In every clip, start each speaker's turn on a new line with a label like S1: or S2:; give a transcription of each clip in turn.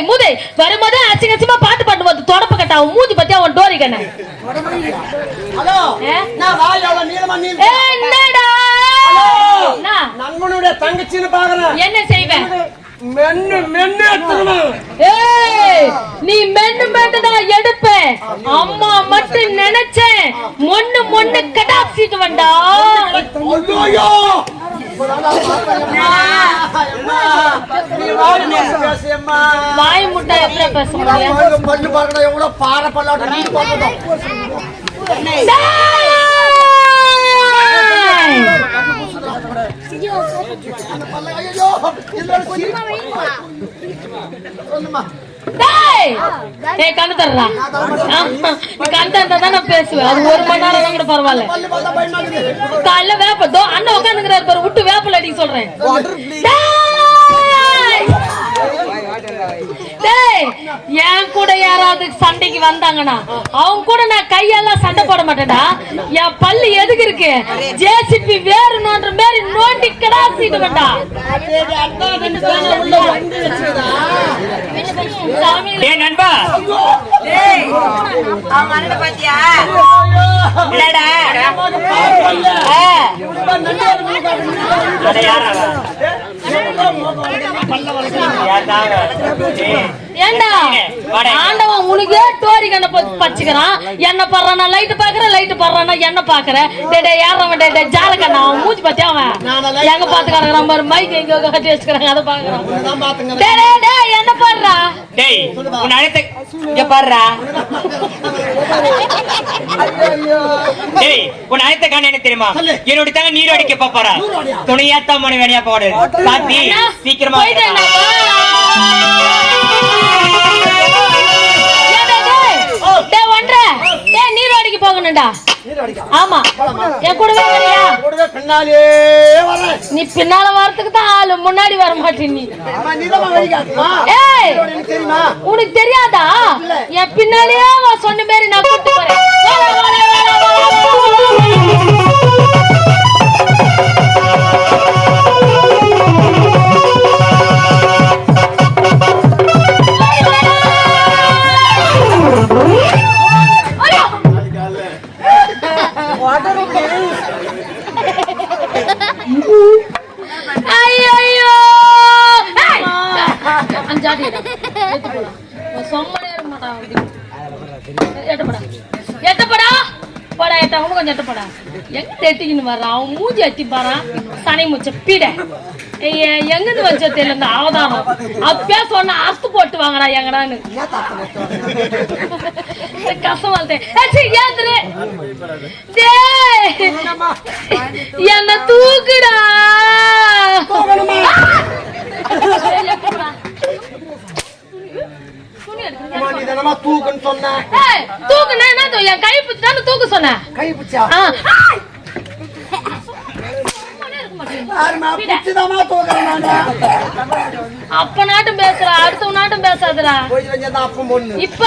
S1: மூதை மூதை வரும்போது அசிங்க அசிங்கமா பாட்டு வந்து தொடப்ப கட்ட அவன் மூஞ்சி பத்தி அவன் டோரி கண்ண?
S2: ஹலோ
S1: ஏ?
S2: நான் வாய் எவ்வளவு நீளமா நீ
S1: என்னடா? என்ன?
S2: நண்பனுடைய தங்கச்சின்னு பாக்குறேன்.
S1: என்ன செய்வேன்
S2: மென்னு மென்னு எடுத்துக்கணும்.
S1: ஏய் நீ மென்னு மென்னு தான் அம்மா மட்டும் நினைச்சேன். மொன்னு மொன்னு கடாக்சிட்டு வந்தா.
S2: ஐயோ!
S1: வாய் முட்டை எப்படி பேச முடியும்
S2: பண்ணு பார்க்கணும் எவ்வளவு பாட பல்லாட்டம் நீ பார்க்கணும்
S1: ஏய், கண்ணு தர்றா. கண்ணு தந்தா தான் நான் பேசுவேன். அது ஒரு மணி நேரம் கூட பரவாயில்ல. காலைல அண்ணன் உட்காந்துக்கிறாரு பாரு சொல்றேன். என் கூட யாராவது சண்டைக்கு வந்தாங்கன்னா அவங்க கூட நான் கையெல்லாம் சண்டை போட மாட்டேன்டா. என் பல்லு எதுக்கு இருக்கு? ஜேசிபி வேறு நோன்ற மாதிரி நோண்டி கிடாசிட்டு வேண்டா
S3: நண்பா.
S4: பாத்தியா?
S3: என்னடா
S1: ஆ,
S3: அட யாரா யார்தான்
S1: ஏண்டா. ஆண்டவன் உனக்கே டோரி கண்ண பச்சுக்கிறான். என்ன படுறானா லைட் பாக்குறேன் லைட் படுறானா என்ன பாக்குறேன் டே டே யாரவன் டே டே ஜால கண்ணா அவன் மூஞ்சி பாத்தியா அவன்? எங்க பாத்து கிடக்குறான் பாரு மைக் எங்க கட்டி வச்சுக்கிறாங்க? அதை பாக்குறான்.
S2: பாத்துங்க
S1: டே என்ன பாடுறா?
S3: டேய் உன் அழைத்த இங்க பாருடா டேய் உன் அழைத்த காரணம் என்ன தெரியுமா? என்னோட தங்க நீர் அடிக்க போறா. துணையாத்தா மணி வேணியா போடு. சீக்கிரமா
S1: போகணும்டா ஆமா என் கூடவே வரியா
S2: பின்னாலே
S1: நீ பின்னால வரதுக்கு தான் ஆளு முன்னாடி வர மாட்டே நீ உனக்கு தெரியாதா என் பின்னாலேயே சொன்ன மாதிரி நான் கூட்டு போறேன் தெட்டிக்கின்னு வர்றான்? அவன் மூஞ்சி எட்டி பாறான். சனி முச்ச பீட. எங்கிருந்து வச்ச தெரியல இந்த அவதாரம். அப்பயே சொன்ன அறுத்து போட்டு வாங்கடா எங்கடான்னு. கசம் வளர்த்தேன் என்ன தூக்குடா.
S2: தூக்குன்னு சொன்ன?
S1: ஏய், தூக்குனா என்ன என் கை பிடிச்சு தானே தூக்க சொன்னேன்.
S2: கை பிடிச்சா
S1: ஆ. ஆய். சும்மாவே இருக்க மாட்டேங்குது.
S2: யாருமா பிடிச்சுதாம்மா தூக்குறேன் நானு
S1: அப்ப நாட்டும் பேசுறா அடுத்த நாட்டும் பேசாதடா இப்ப?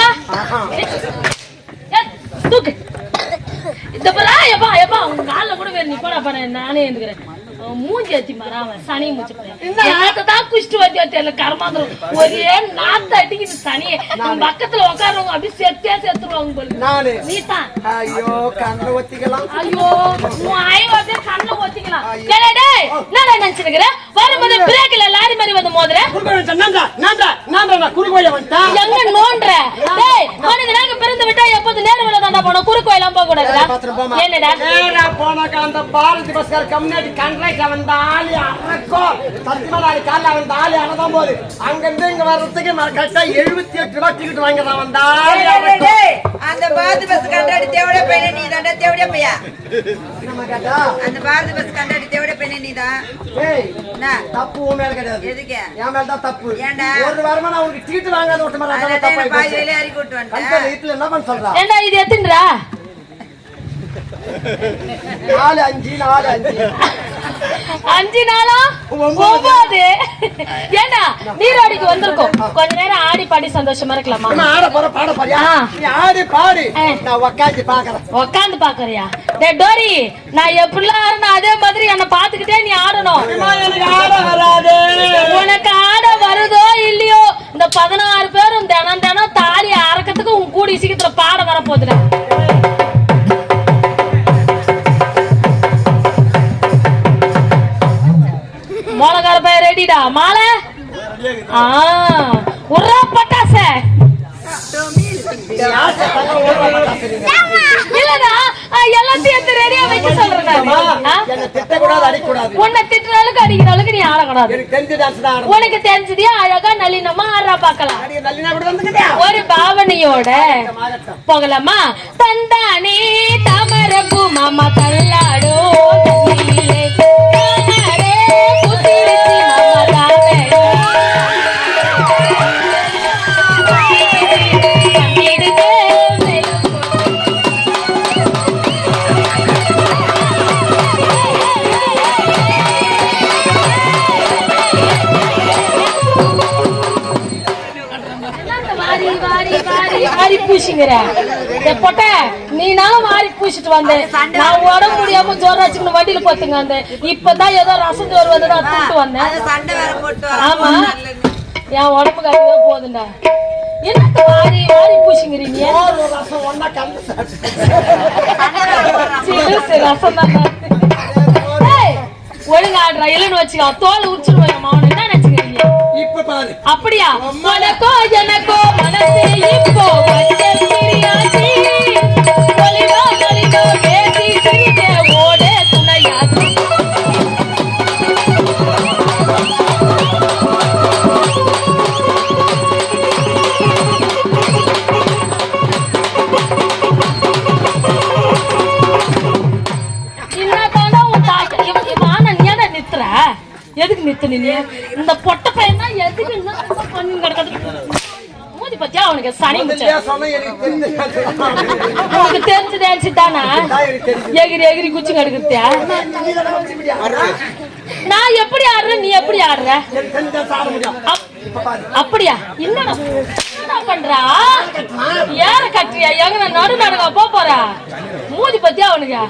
S1: தூக்கு. இந்த பரா எப்பா எப்பா உங்க கால்ல கூட வேற நீ போடா பண்ண நானே எழுந்துக்கிறேன் மூஞ்சி ஏத்தி மாறா அவன் சனி மூச்சு என்னத்த தான் குஷ்டு வத்தியா தெரியல கர்மாந்திரம். ஒரே நாத்த அடிக்குது சனியே பக்கத்துல உட்காருவங்க அப்படியே செத்தே செத்துருவாங்க போல
S2: நானு.
S1: நீ தான்
S2: ஐயோ கண்ணை ஒத்திக்கலாம்.
S1: ஐயோ உன் ஐ வந்து கண்ணை ஒத்திக்கலாம். டேய், டேய், டேய், என்னடா நினைச்சிருக்கிற? வரும்போது பிரேக்ல லாரி மாதிரி வந்து மோதுற? எங்க டேய் மனிதனாக பிறந்து விட்டா எப்போது நேரம் வேலை தாண்டா போனோம்? குறுக்கு எல்லாம் போக. கூடாதுடா என்னடா?
S2: நேரா போனாக்கா அந்த பாரதி பஸ்கார் கம்யூனிட்டி கான்ட்ராக்ட்ல வந்த ஆளு அரக்கோ சத்தியமா நாளைக்கு காலைல வந்த ஆளு அனதான் போகுது. அங்க இருந்து இங்க வர்றதுக்கு நான் கரெக்டா எழுபத்தி எட்டு ரூபாய் டிக்கெட் வாங்கிடுறான் வந்த ஆளு
S4: டேய், டேய்,
S2: அரக்கோ.
S4: டேய், அந்த பாரதி பஸ் கண்டாடி தேவடைய பையனே நீ தாண்டா தேவடைய பையா அந்த பாரதி பஸ் கண்டாடி தேவடைய பையனே நீ தான்
S2: தப்பு உன் மேல கிடையாது.
S4: எதுக்கு?
S2: என் மேல தான் தப்பு.
S4: ஏன்டா?
S2: ஒரு வாரமா நான் உனக்கு டிக்கெட் வாங்காத மாதிரி
S4: பாதி வேலையை அறிக்கை விட்டு
S2: கம்பெனி வீட்டுல என்ன பண்ண சொல்றா.
S1: ஏண்டா இது எத்துன்றா?
S2: நாலு அஞ்சு நாலு அஞ்சு.
S1: அஞ்சு நாளா?
S2: ஒன்பது.
S1: ஏண்டா நீராடிக்கு வந்திருக்கோம். கொஞ்ச நேரம் ஆடி பாடி சந்தோஷமா இருக்கலாமா?
S2: ஆட போற பாட போறியா? ஆடி பாடு. நான் உக்காந்து பாக்குறேன்.
S1: உக்காந்து பாக்குறியா? டேய் டோரி நான் எப்படிலாம் ஆடணும் அதே மாதிரி என்ன பாத்துக்கிட்டே நீ ஆடணும். உனக்கு ஆட வருதோ இல்லையோ இந்த பத பதினாறு பேரும் தினம் தினம் தாலி அறக்கிறதுக்கு உன் கூடி சீக்கிரத்துல உன்னை திட்டுற அளவுக்கு அடிக்கிற அளவுக்கு நீ ஆடக்கூடாது. உனக்கு தெரிஞ்சதே அழகா நளினமா ஆடுறா
S2: வந்துக்கிட்டே?
S1: ஒரு பாவனையோட போகலாமா? தந்தானே தாமரப்பு மாமா தள்ளாடோ தண்ணியிலே. பூசிங்கிற ஏ பொட்ட நீனாலும் வாரி பூசிட்டு வந்தேன் நான் உடம்பு முடியாம ஜோரம் வச்சுக்கணும் வண்டியில போத்துங்க அந்த. இப்பதான் ஏதோ ரசம் ஜோறு வந்து நான் கூப்பிட்டு வந்தேன். ஆமா. என் உடம்புக்கு அதுவே போதுண்டா என்னத்த வாரி வாரி பூசிங்கிறீங்க
S2: ஒரு ரசம்
S1: தான் ஏய், ஒழுங்கா ஆடுறா இல்லைன்னு வச்சுக்கோ. தோல் உரிச்சிருவேன் மாவன என்ன
S2: பாரு.
S1: அப்படியா? உனக்கோ எனக்கோ மனசு இப்போ எதுக்கு நித்து நீ இந்த பொட்ட பையன் தான் எதுக்கு என்ன பண்ணி கிடக்குது மூதி பத்தியா? அவனுக்கு சனி. உனக்கு தெரிஞ்சு டான்ஸ் தானா
S2: தான் எனக்கு தெரிஞ்சு.
S1: எகிரி எகிரி குச்சி
S2: வச்சுக்கிட்டியா?
S1: நான் எப்படி ஆடுறேன்? நீ எப்படி ஆடுற? அப்படியா? என்னடா? என்னடா பண்றா? ஏற கட்டுறியா? எங்க நடு நடுங்க போ போறா? மூதி பத்தியா அவனுக்கு?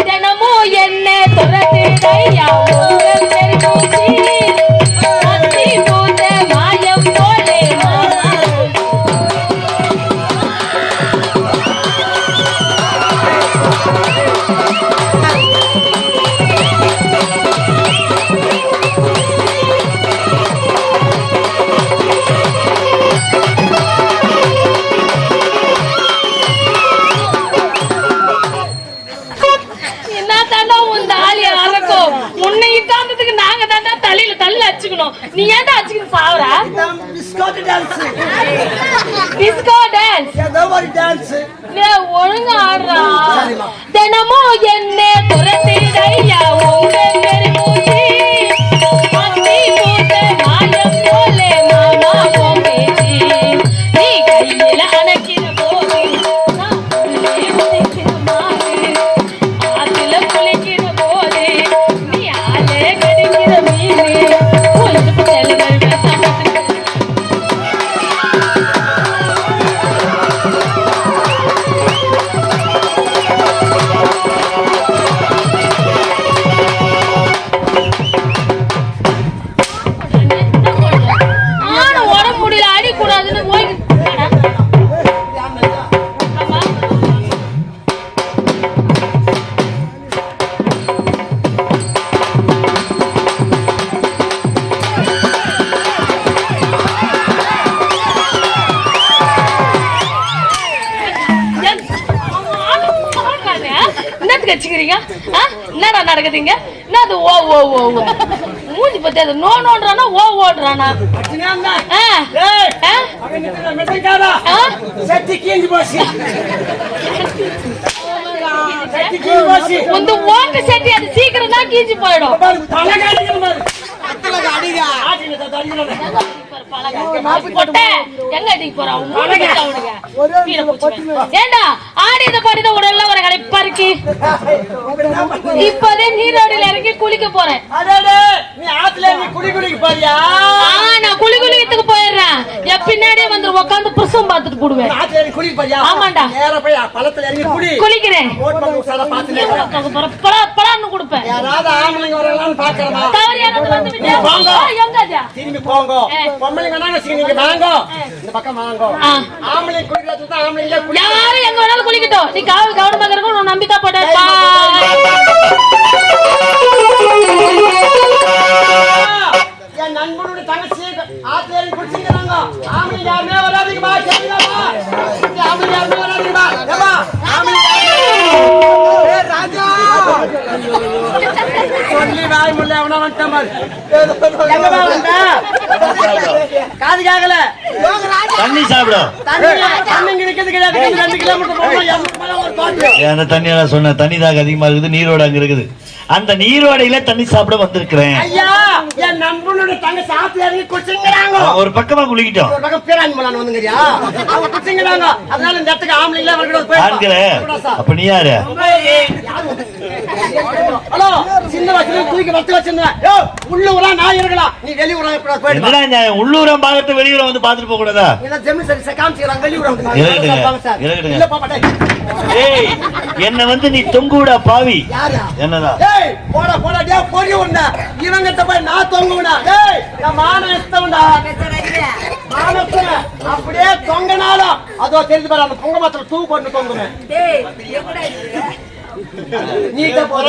S1: தினமும் என்ன துரத்துதையா உன்னை நாங்க தாண்டா தலையில தள்ள அச்சுக்கணும் நீ ஏன்டா அச்சுக்கணும் சாவற?
S2: இதான் biscuit
S1: டிஸ்கோ டான்ஸ்
S2: ஏதோ ஒரு dance.
S1: ஒழுங்கா ஆடுறா. தினமும் என்ன துரத்திடையா உங்க பெருமூச்சி என்னடா நடக்குதுங்க என்னது ஓ ஓ ஓ ஓ? மூஞ்சி பத்தி அது நோ நோன்றானா ஓ ஓடுறானா. உந்து ஓட்டு செட்டி அது சீக்கிரம் தான் கீஞ்சி போயிடும். ஏண்டா பாடித உடல்ல ஒரு இருக்கு? இப்பதே நீரோடியில இறங்கி குளிக்க போறேன்
S2: நீ ஆத்துல நீ போறியா
S1: நான் குளி குளிக்கிறதுக்கு போயிடுறேன் என் பின்னாடியே வந்து உட்காந்து புருஷன் பார்த்துட்டு போடுவேன்
S2: ஆத்துல இறங்கி குளிக்க போறியா?
S1: ஆமாண்டா.
S2: நேரா போய் பழத்துல இறங்கி குடி.
S1: குளிக்கிறேன்
S2: பண்ணி
S1: கொடுப்பேன்
S2: யாராவது ஆம்பளைங்க வரலாம்னு பாக்குறமா?
S1: அது?
S2: திரும்பி போங்க.
S1: ஆ.
S2: பொம்பளைங்க வேணாம்னு வச்சுக்க, நீங்க வாங்க. இந்த பக்கம் வாங்க.
S1: ஆ.
S2: ஆம்பளைங்க குளிக்கிறதுக்கு தான் ஆம்பளைங்களே குளி-
S1: யாரும் எங்க வேணாலும் குளிக்கட்டும் நீ காவல் கவனமாக இருக்கும் உன் நம்பிக்கை
S2: என் நண்பனோட தங்கச்சி ஆத்துல யாருமே வராதீங்கம்மா, யாருமே யாருமே- ஏய், ராஜா. சொல்லி வாய் முல்ல எவனோ வந்துட்டான் பாரு. எங்கம்மா வந்த? காது கேக்கல
S5: தண்ணி சாப்பிடும்
S2: தண்ணி கிடையாது ரெண்டு கிலோமீட்டர் போகணும் பாட்டு
S5: அந்த தண்ணியெல்லாம் சொன்ன தண்ணி தாகம் அதிகமா இருக்குது நீரோடு அங்க இருக்குது அந்த நீரோடையில தண்ணி சாப்பிட வந்திருக்கிறேன்.
S2: ஐயா என் நண்பனோட தங்க சாப்பிட்டு இறங்கி குடிச்சுங்கிறாங்க.
S5: ஒரு பக்கமா குளிக்கிட்டோம்.
S2: ஒரு பக்கம் பேராணி மலான் வந்துங்கறியா அவங்க குடிச்சுங்கிறாங்க. அதனால இந்த இடத்துக்கு ஆம்பளைங்களே வரக்கூடாது
S5: ஆண்கள அப்ப நீ யாரு?
S2: ஹலோ சின்ன வயசுல தூக்கி வச்சு வச்சிருந்தேன். யோ உள்ள ஊரா நான் இருக்கலாம். நீ வெளி ஊரா எப்படா போயிடுவா
S5: என்னடா இந்த உள்ளூரம் பார்த்து வெளியூரம் வந்து பாத்துட்டு போக கூடாதா?
S2: இல்ல சரி பாப்பா டேய்.
S5: என்ன வந்து நீ தொங்கு விடா பாவி என்னடா
S2: ஏய் போடா போடா டேய் பொறி உண்டா. இவங்கிட்ட போய் நான் தொங்குடா ஏய் நான் மான இஷ்டம்டா. மானத்துல அப்படியே தொங்கனாலும் அதோ தெரிஞ்சு பாரு அந்த பொங்க மாத்திரம் தூக்கு போட்டு தொங்குமே நீட்ட போற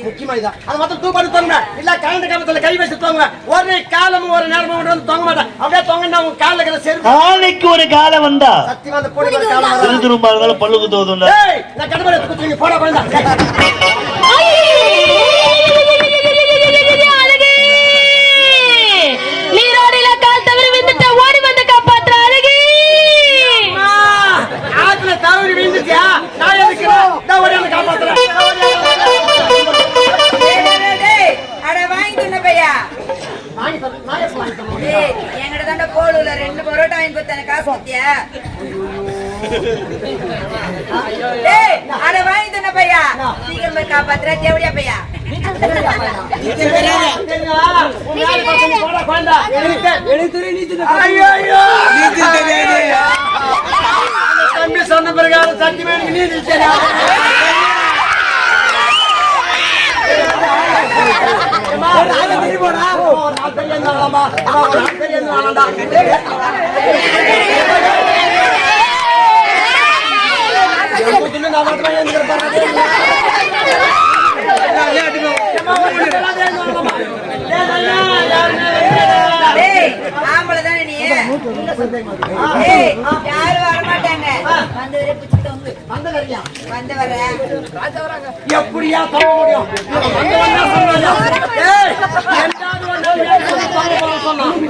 S2: முக்கியமா இதான் அது மாத்திரம் தூக்கு போட்டு தொங்குமே இல்ல கரண்ட் கம்பத்துல கை வச்சு தொங்குமே ஒரு காலமும் ஒரு நேரமும் கொண்டு வந்து தொங்க மாட்டேன். அப்படியே தொங்கினா உங்க கால்ல இருக்கிற செருப்பு
S5: நாளைக்கு ஒரு காலம் வந்தா
S2: சத்தியமா அந்த பொடி காலம்
S5: திரும்ப இருந்தாலும் பல்லு குத்துவதுண்டா
S2: ஏய் நான் கடமை எடுத்து போடா
S1: தவறி
S2: விழுந்துட்டியா? நான் எதுக்குறேன் நான் வந்து காப்பாத்துறேன்.
S4: அட வாங்கி தின்ன பையா. என்கிட்ட தாண்டா கோலூர்ல ரெண்டு பரோட்டா வாங்கி கொடுத்தேன் காசு கொடுத்தியா? அட வாங்கி தின்ன பையா. சீக்கிரம் போய் காப்பாத்துற தேவடியா பையா.
S2: தம்பி சொன்ன பிரகாரம் சத்தியமா எனக்கு நீதி தெரியாது அம்மா, நாங்க
S4: ஆம்பளை தானே நீ?
S2: எப்படியா தொங்க முடியும்.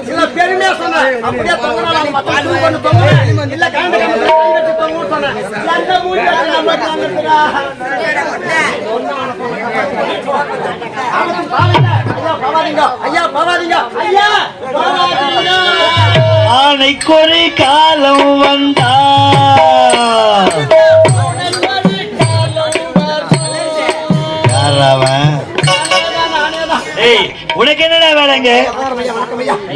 S2: இல்ல, பெருமையா சொன்னேன். அப்படியே தொங்குவேன். இல்ல, கரண்ட் சொன்னேன். ஐயா, பவாதீங்க. ஐயா, பவாதீங்க. ஐயா, பவாதீங்க.
S5: ஆனைக்கு ஒரு காலம் வந்தா. உனக்கு என்னடா வேலைங்க?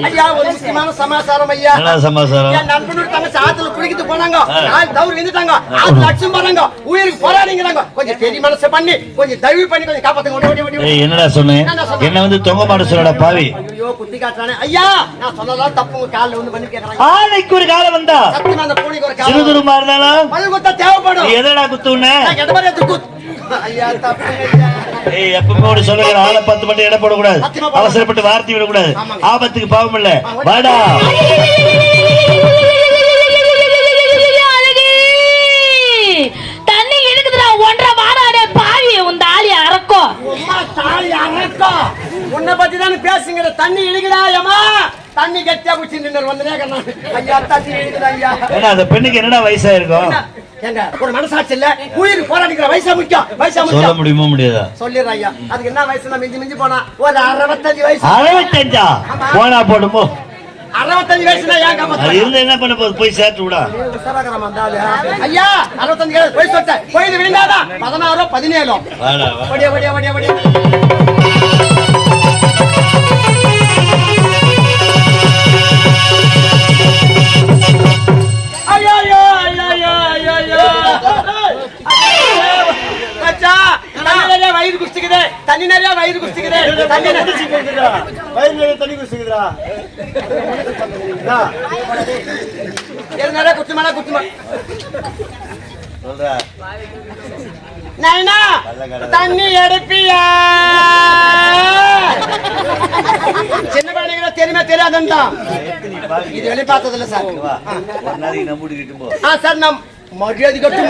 S2: ஐயா, ஒரு முக்கியமான சமாச்சாரம் ஐயா.
S5: என்ன சமாசாரம்
S2: என் நண்பனோட தங்கச்சி ஆத்துல குளிக்கிட்டு போனாங்க. நாள் தவறு விழுந்துட்டாங்க ஆத்துல அடிச்சும் போறாங்க உயிருக்கு போராடிங்கிறாங்க. கொஞ்சம் பெரிய மனசு பண்ணி கொஞ்சம் தயவு பண்ணி கொஞ்சம் காப்பாத்துங்க.
S5: என்னடா சொன்னேன் என்ன வந்து தொங்க மாட்ட சொல்லடா பாவி?
S2: ஐயோ குத்தி காட்டுறானே. ஐயா நான் சொன்னதெல்லாம் தப்பு. கால்ல வந்து பண்ணி கேக்குறாங்க
S5: ஆனைக்கு ஒரு காலம் வந்தா?
S2: சத்தியமா அந்த பூனைக்கு ஒரு
S5: சிறு
S2: காலம்
S5: துருமா இருந்தாலும்?
S2: பல் குத்தா தேவைப்படும்.
S5: எதடா குத்துன
S2: குத்து. ஐயா ஐயா.
S5: ஏய் எப்பவுமே ஒரு சொல்லுகிற ஆளை பத்து மட்டும் இடம் போடக்கூடாது. அவசரப்பட்டு வார்த்தை விடக்கூடாது. ஆபத்துக்கு பாவம் இல்ல. வாடா.
S1: தண்ணி இருக்குதுடா ஒன்றரை வாடாடே பாவி உன் தாலி அறக்கோ.
S2: உம்மா தாலி அறக்கம் உன்னை பத்தி தானே பேசுங்கிற. தண்ணி இழுக்குதா ஏமா தண்ணி கட்டியா குச்சி நின்று வந்தனே கண்ணா ஐயா தண்ணி இழுக்குதா ஐயா?
S5: ஏன்னா அந்த பெண்ணுக்கு என்னடா வயசா இருக்கும்?
S2: ஏங்க ஒரு மனசாட்சி இல்ல? உயிர் போராடிக்கிற வயசா முக்கியம். வயசா
S5: சொல்ல
S2: முக்கியம்
S5: முடியுமா முடியாதா?
S2: சொல்லிடுறேன் ஐயா. அதுக்கு என்ன வயசுல மிஞ்சி மிஞ்சி போனா. ஒரு அறுபத்தஞ்சு வயசு.
S5: அறுபத்தஞ்சா? போனா போடுமோ?
S2: அறுபத்தஞ்சு வயசுல ஏன்
S5: இருந்து என்ன பண்ண போகுது? போய் சேர்த்து விடா.
S2: ஐயா அறுபத்தஞ்சு வயசு. போய் சொல்லிட்டேன் விழுந்தாதா பதினாறோ பதினேழோ. குடிச்சுக்கிறேன் தண்ணி
S6: தண்ணி குடிச்சுக்குதுடா.
S2: நிறைய குத்துமாடா குத்துமா நைனா தண்ணி எடுப்பியா? சின்ன பையனுக்கு தெரியுமா தெரியாதுன்னு தான்.
S6: நீ பாரு
S2: இது வெளியே பார்த்தது இல்ல சார் ஆ சார் நான் மரியாதை கட்டு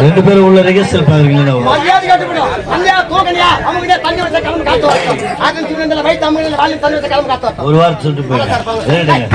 S5: ரெண்டு பேரும் உள்ள ரெகிஸ்டர் பாக்குறீங்களா
S2: மரியாதை கட்டுப்படும் அங்கேயா தூக்கணியா அவங்க தண்ணி வச்ச கிளம்பு காத்து வரட்டும் அதன் துணிந்தில வயிற்று அமுகில வாலி தண்ணி வச்ச கிளம்பு காத்து வரட்டும்
S5: ஒரு வாரம் சொல்லிட்டு போயிடுங்க.